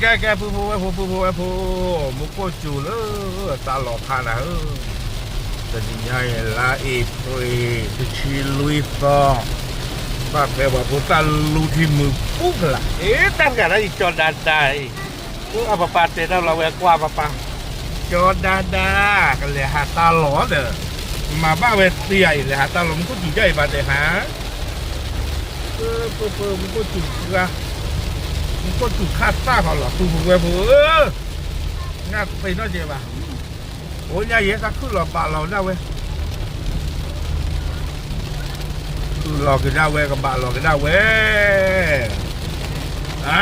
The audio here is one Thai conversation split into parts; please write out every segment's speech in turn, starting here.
แกแกปูปูไอ้ปูปูปูไอ้ปูมุกโกจูเลยตาหลอกพานะเออจะยิ่งใหญ่ละอีปุยจะชิลุยฟองบ้าเปว่าปูตาลูที่มือปุ๊กละเอ๊ะตั้งกันนะอีจอดานได้กูเอาปะปาเตะเราแวกว่าปะปังจอดาดากันเลยหาตาหลอเด้อมาบ้าเวสเตียเลยหาตาหลอมุกูจุดใหญ่บาดเลยฮะเออเปิดเปิมุนกูจูละ มึงก็จุดคาดซ่าเขาหรอคุณเว้ยมเออง่ายไปน่าเจ็บอะโอ้ยยาเยสักขึ้นหรอบ่าเราได้เว้ยคือหลอกกันได้เว้ยกับบาหลอกกันได้เว้ยอ่า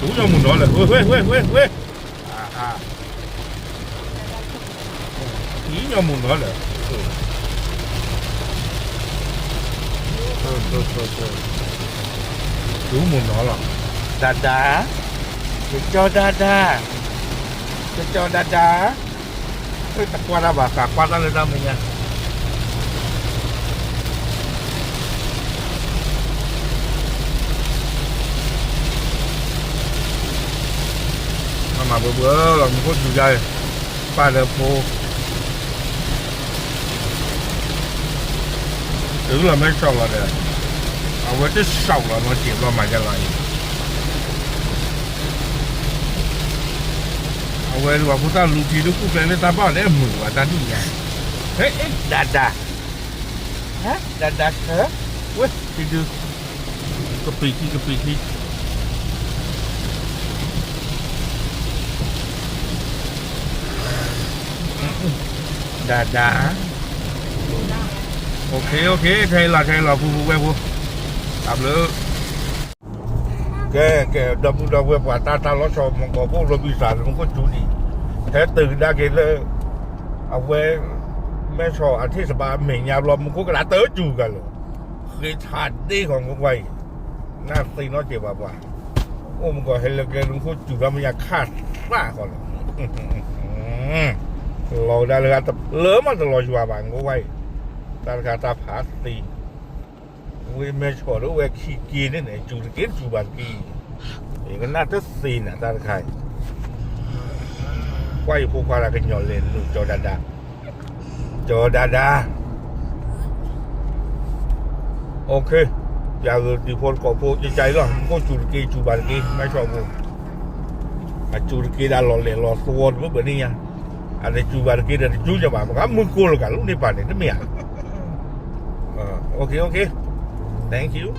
ตู้ยังมุนน้อยเลยเว้ยเว้ยเว้ยเว้ยเว้ยอ่าอ่าถียังมุนน้อยเลย そうそうそうそう đúng mùa nó là đà đá tôi cho đà đá tôi cho đà đá tôi tắt qua ra bà cả qua ra lên ra mình nha. Mà bữa bữa là một phút đây, ba đợt phô ถือเราไม่ชอบเราเนี่ยเอาไว้ที่เสาเราเราเก็บเรามาจะไรเอาไว้รู้ว่าพุทธาลูกีลูกกุ้งเป็นตาบ้าเนี่ยมือว่าตาดีไงเฮ้ยเฮ้ยดาดาฮะดาดาฮะเว้ยทีดูกระปีกี่กระปีกี่ดาดา โอเค โอเคใครหล่ะใครหล่ะผู้ผู้แม่ผู้ตามเลยแกแกดำดำเว็บว่าตาตาล้อชอมมันก็พวกราวิสานมันก็จูดีแท้ตื่นได้เกเลยเอาเว้แม่ชออาทิตย์สบายเหม่งยาวเรามันก็กระดาเตอร์จูกันเลยคือถาดดีของมึงไว้หน้าตีน้อยเจ็บว่าโอ้มึงก็เฮลเกมึงก็จูแล้วมันอยากฆ่าดว่าก่อนเราได้เลยแต่เลิอมันจะลอยชัวบางกูไว้ ตาคาตาผาตีเว้ยแม่ชอแล้วเว้ยขี้กีนี่ไหนจูตะเกียบจูบางกีเองก็น่าจะซีนอะตาใครไว้พวกความรักกันหย่อนเลนลูกจอดาดา cho Dada ok giờ đi phone có phố chạy chạy rồi có chủ kia chủ bàn kia mấy sao vô à chủ kia đã lò lẹ lò tuôn với bữa nay nha à đây chủ bàn kia là chủ cho bạn mà cảm ơn cô là cả lúc đi Uh, okay okay. Thank you.